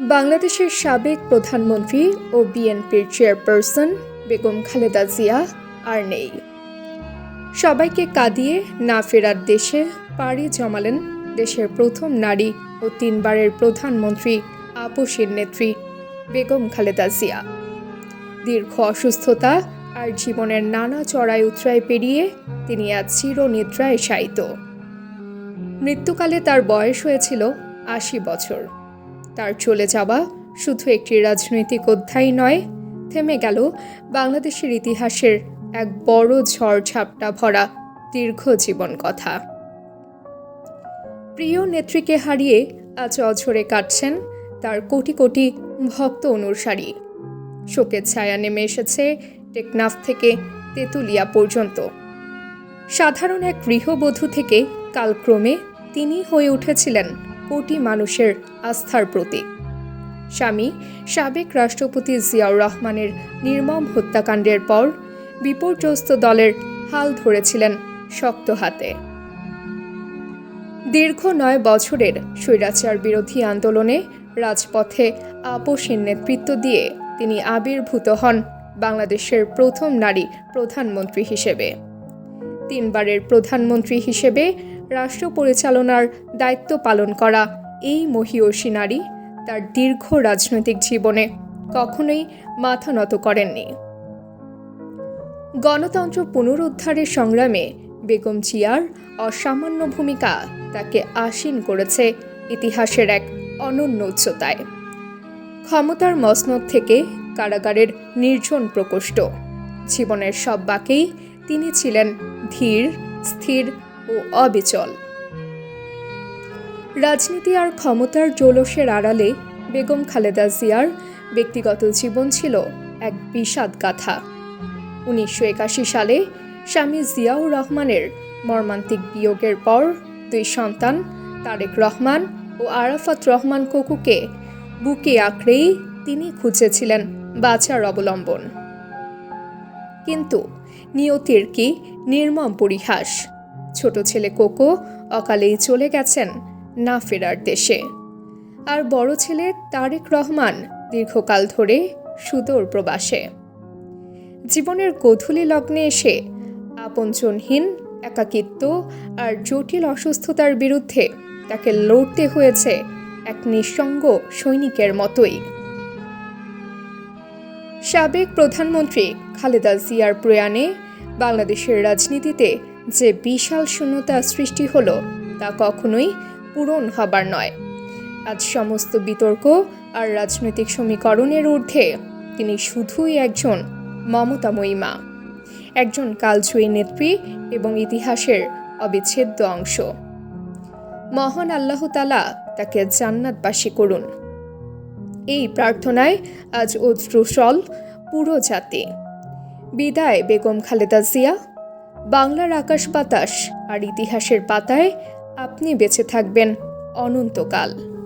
বাংলাদেশের সাবেক প্রধানমন্ত্রী ও বিএনপির চেয়ারপারসন বেগম খালেদা জিয়া আর নেই। সবাইকে কাঁদিয়ে না ফেরার দেশে পাড়ি জমালেন দেশের প্রথম নারী ও তিনবারের প্রধানমন্ত্রী আপসের নেত্রী বেগম খালেদা জিয়া। দীর্ঘ অসুস্থতা আর জীবনের নানা চড়াই উৎরায় পেরিয়ে তিনি আজ চিরনিদ্রায় শায়িত। মৃত্যুকালে তার বয়স হয়েছিল আশি বছর। তার চলে যাওয়া শুধু একটি রাজনৈতিক অধ্যায় নয়, থেমে গেল বাংলাদেশের ইতিহাসের এক বড় ঝড় ঝাপটা ভরা দীর্ঘ জীবন কথা। প্রিয় নেত্রীকে হারিয়ে আজ অঝরে কাটছেন তার কোটি কোটি ভক্ত অনুসারী। শোকের ছায়া নেমে এসেছে টেকনাফ থেকে তেঁতুলিয়া পর্যন্ত। সাধারণ এক গৃহবধূ থেকে কালক্রমে তিনি হয়ে উঠেছিলেন কোটি মানুষের আস্থার প্রতীক। স্বামী সাবেক রাষ্ট্রপতি জিয়াউর রহমানের নির্মম হত্যাকাণ্ডের পর বিপর্যস্ত দলের হাল ধরেছিলেন শক্ত হাতে। দীর্ঘ নয় বছরের স্বৈরাচার বিরোধী আন্দোলনে রাজপথে আপোষের নেতৃত্ব দিয়ে তিনি আবির্ভূত হন বাংলাদেশের প্রথম নারী প্রধানমন্ত্রী হিসেবে। তিনবারের প্রধানমন্ত্রী হিসেবে রাষ্ট্র পরিচালনার দায়িত্ব পালন করা এই মহিয়সী নারী তার দীর্ঘ রাজনৈতিক জীবনে কখনোই মাথা নত করেননি। গণতন্ত্র পুনরুদ্ধারের সংগ্রামে বেগম জিয়ার অসামান্য ভূমিকা তাকে আসীন করেছে ইতিহাসের এক অনন্য উচ্চতায়। ক্ষমতার মসনদ থেকে কারাগারের নির্জন প্রকোষ্ঠ। জীবনের সব বাকেই তিনি ছিলেন ধীর, স্থির ও অবিচল। রাজনীতি আর ক্ষমতার জৌলসের আড়ালে বেগম খালেদা জিয়ার ব্যক্তিগত জীবন ছিল এক বিষাদ গাথা। উনিশশো একাশি সালে স্বামী জিয়াউর রহমানের মর্মান্তিক বিয়োগের পর দুই সন্তান, তারেক রহমান ও আরাফাত রহমান কোকুকে বুকে আঁকড়েই তিনি খুঁজেছিলেন বাঁচার অবলম্বন। কিন্তু নিয়তির কি নির্মম পরিহাস? ছোট ছেলে কোকো অকালেই চলে গেছেন না ফেরার দেশে। আর বড় ছেলে তারেক রহমান দীর্ঘকাল ধরে সুদূর প্রবাসে। জীবনের গধূলি লগ্নে এসে আপনজনহীন, একাকিত্ব আর জটিল অসুস্থতার বিরুদ্ধে তাকে লড়তে হয়েছে এক নিঃসঙ্গ সৈনিকের মতোই। সাবেক প্রধানমন্ত্রী খালেদা জিয়ার প্রয়াণে বাংলাদেশের রাজনীতিতে যে বিশাল শূন্যতা সৃষ্টি হলো, তা কখনোই পূরণ হবার নয়। আজ সমস্ত বিতর্ক আর রাজনৈতিক সমীকরণের ঊর্ধ্বে তিনি শুধুই একজন মমতাময়ী মা, একজন কালজয়ী নেত্রী এবং ইতিহাসের অবিচ্ছেদ্য অংশ। মহান আল্লাহ তালা তাকে জান্নাতবাসী করুন। এই প্রার্থনায় আজ অদ্রুসল পুরো জাতি। বিদায়, বেগম খালেদা জিয়া। বাংলার আকাশ বাতাস আর ইতিহাসের পাতায় আপনি বেঁচে থাকবেন অনন্তকাল।